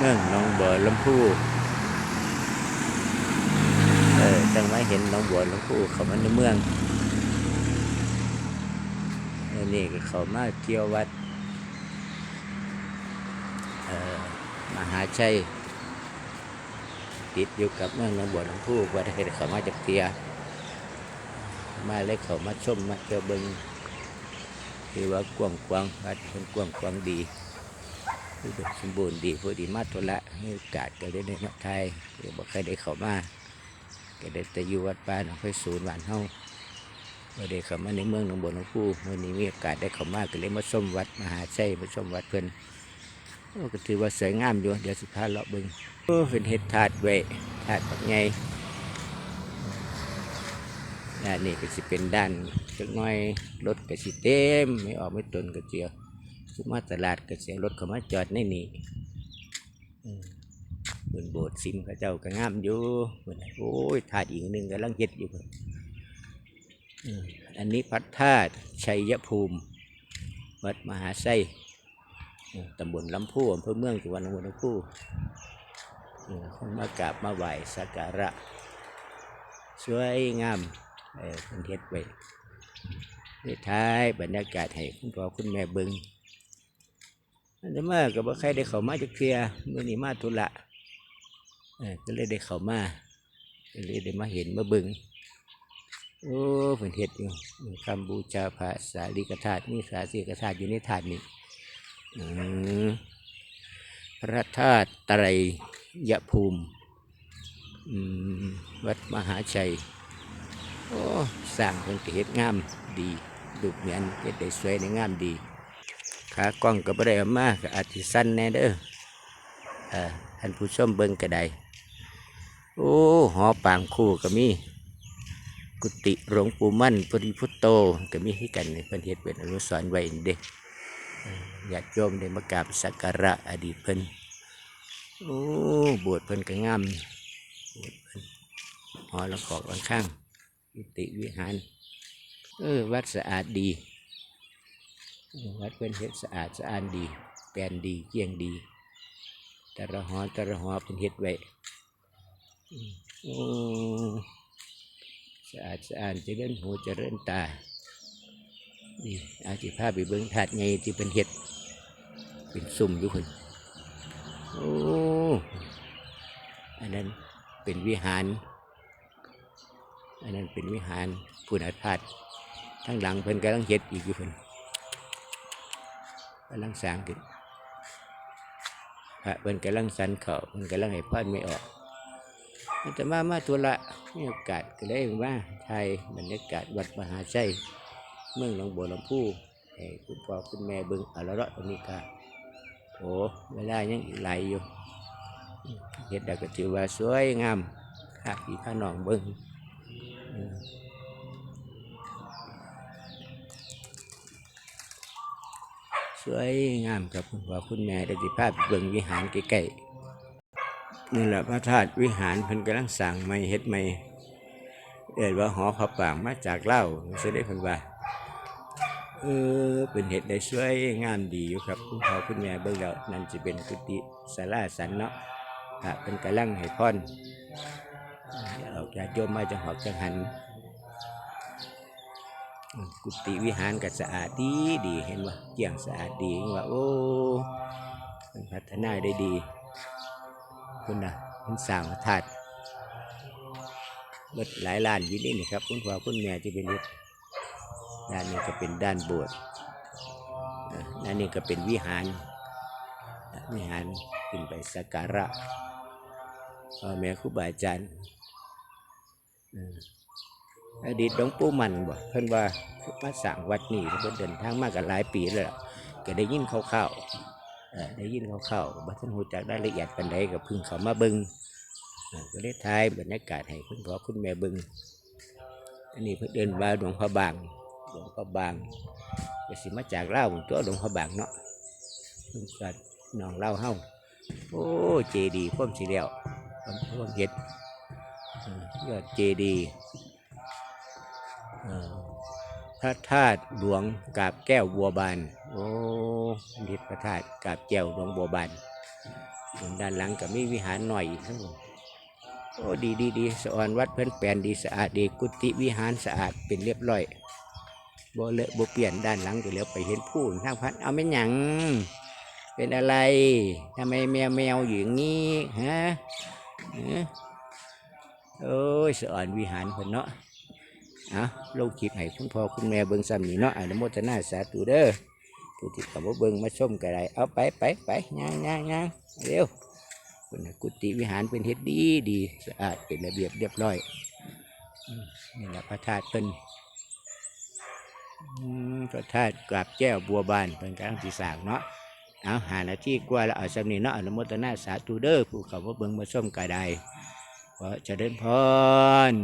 เมืองหนองบัวลำพูเออจังไม่เห็นหนองบัวลำพูเขามาในเมืองออนี่ก็เขามาเที่ยววัดเออมหาชัยติดอยู่กับเมืองหนองบัวลำพูวัดให้เขามาจากเตียมาเลยเขามาชมมาเที่ยวเบิงคือว่ากว้างกวางวัดเป็นกว้างกวางดี อแบบสมบูรณ์ดีพอดีมาทุละมีโอกาสก็ได้ในมาไทยหรือบ่เคยได้เข้ามาก็ได้แต่อยู่วัดป่าหนองไฟศูนย์หวานเฮาบ่ได้เข้ามาในเมืองหนองบัวลำพูวันนี้มีโอกาสได้เข้ามาก็เลยมาชมวัดมหาชัยมาชมวัดเพิ่นโอ้ก็ถือว่าสวยงามอยู่เดี๋ยวสิพายเลาะบิ่งเป็นเฮ็ดถาดไว้ถาดแบบใหญ่ด้านนี้ก็สิเป็นด้านจักน้อยรถก็สิเต็มไม่ออกไม่ตนก็เจียว สุมาตลาดก็เสียรถเข้ามาจอดในนี่อืมบนโบสถ์ซิมพระเจ้าก็งามอยู่เพิ่นน่ะโอ้ยถาดอีกหนึ่งกำลังเฮ็ดอยู่อันนี้พระธาตุชัยภูมิ วัดมหาไส้ตำบลลำพูอำเภอเมืองจังหวัดลำพูอืมคนมากราบมาไหว้สักการะ สวยงามเออเป็นเฮ็ดไว้ในท้ายบรรยากาศให้คุณพ่อคุณแม่เบิง อันนี้มากับว่าใครได้เข้ามาจากเทียเมื่อนี้มาธุระก็เลยได้เข้ามาก็เลยได้มาเห็นมาบิงโอ้เป็นเฮ็ดอยู่คำบูชาพระสารีกธาตุนี่สารีกธาตุอยู่ในถาตุนี้พระธาตุไตรยภูมิวัดมหาชัย โอ้สร้างเป็นเฮ็ดงามดีดูเหมือนเฮ็ดได้สวยในงามดี ขากล้องก็บ่ได้เอามาก็อาจสิสั้นแน่เด้อเออท่านผู้ชมเบิ่งก็ได้โอ้หอปางคู่ก็มี กุฏิหลวงปู่มั่นปริพุตโตก็มีให้กันในเพิ่นเฮ็ดเป็นอนุสรณ์ไว้เด้เอ่อญาติโยมได้มากราบสักการะอดีตเพิ่นโอ้บสถ์เพิ่นก็งามบสถ์เพิ่นหอละขอกลังข้างกุฏิวิหารเออวัดสะอาดดี วัดเป็นเฮ็ดสะอาดสะอาดดี แปลนดีเกลี้ยงดี แต่ละหอแต่ละหอเป็นเฮ็ดไว้สะอาดสะอาดเจริญหูเจริญตานี่อาจิภาพไปเบิ้งถาดไงที่เป็นเฮ็ด เป็นสุ่มอยู่คนโอ้อันนั้นเป็นวิหาร อันนั้นเป็นวิหารพุทธธาตุทั้งหลังเพิ่นกำลังเฮ็ดอีกอยู่เพิ่น กำลังสร้างขึ้นพระเพิ่นกำลังสันเขาเพิ่นกำลังให้พรไม่ออกอาตมามาตัวละมีโอกาสก็เลยมาไทยบรรยากาศวัดมหาชัยเมืองหนองบัวลำพูให้คุณพ่อคุณแม่เบิ่งอาละเนาะตรงนี้ก็โอ้เวลายังอีกหลายอยู่เฮ็ดด้ก็ถือว่าสวยงามข้าพี่ข้าน้องเบิ่ง สวยงามครับคุณพ่อคุณแม่ได้สิภาพเบิ่งวิหารใกล้ๆนี่แหละพระธาตุวิหารเพิ่นกำลังสร้างใหม่เฮ็ดใหม่เอ่ยว่าหอพระปางมาจากเล่าเสด็จเพิ่นว่าเออเป็นเห็ดได้สวยงามดีอยู่ครับคุณพ่อคุณแม่เบิ่งแล้วนั่นจะเป็นกุฏิศาลาสันเนาะพระเป็นกำลังให้พรออกจากโยมมาจะหอบจังหัน กุฏิวิหารก็สะอาดดีดีเห็นว่าเกี่ยงสะอาดดีเห็นว่าโอ้มันพัฒนาได้ดีคุณนะมันสร้างถาดเบิดหลายล้านอยี่นี่นี่ครับคุณพ่อคุณแม่ที่เป็นนิดด้านนี้ก็เป็นด้านโบสถ์อะด้านนี้ก็เป็นวิหารวิหารขึ้นไปสักการะพ่อแม่ครูบาอาจารย์ อดีตหลวงปู่มันบ่เพิ่นว่ามาสร้างวัดนี่เพิ่นเดินทางมากันหลายปีแล้วก็ได้ยินคร่าวๆเอ่อได้ยินคร่าวๆบ่ทันรู้จักรายละเอียดปานใดก็พิ่งเขามาเบิ่งก็ได้ถ่ายบรรยากาศให้คุณพ่อคุณแม่เบิ่งอันนี้เพิ่นเดินว่าหลวงพ่อบางหลวงพ่อบางก็สิมาจากเล่าตัวหลวงพ่อบางเนาะเพิ่นสัตว์น้องเล่าเฮาโอ้เจดีย์พร้อมสิแล้วพร้อมพร้อมเฮ็ดยอดเจดีย์ พระธาตุหลวงกาบแก้วบัวบาน โอ้นิพระธาตุกาบแก้วหลวงบัวบานส่วนด้านหลังก็มีวิหารหน่อยอีกทั้งหมดโอ้ดีดีดีสะออนวัดเพิ่นแปลนดีสะอาดดีกุฏิวิหารสะอาดเป็นเรียบร้อยบ่เลอะบ่เปลี่ยนด้านหลังก็แล้วไปเห็นผู้ทางพัดเอาไม่หยังเป็นอะไรทำไมแมวแมวอยู่อย่างนี้ฮะเออโอ้ยสะออนวิหารเพิ่นเนาะ อาลงคลิปให้คุณพ่อคุณแม่เบิ่งซ้ำนี่เนาะอนุโมทนาสาธุเด้อผู้ที่เขามาเบิ่งมาชมก็ได้เอาไปไปไปย่างย่างย่างเร็วเพิ่นน่ะกุฏิวิหารเป็นเฮ็ดดีดีสะอาดเป็นระเบียบเรียบร้อยมนี่แหละพระธาตุเพิ่นพระธาตุกราบแก้วบัวบานเป็นกำลังสิสร้างเนาะเอาหาหน้าที่กว่าแล้วเอาสำนีเนาะอนุโมทนาสาธุเด้อผู้เขาว่าเบิ่งมาส้มกาได้ขอเจริญพร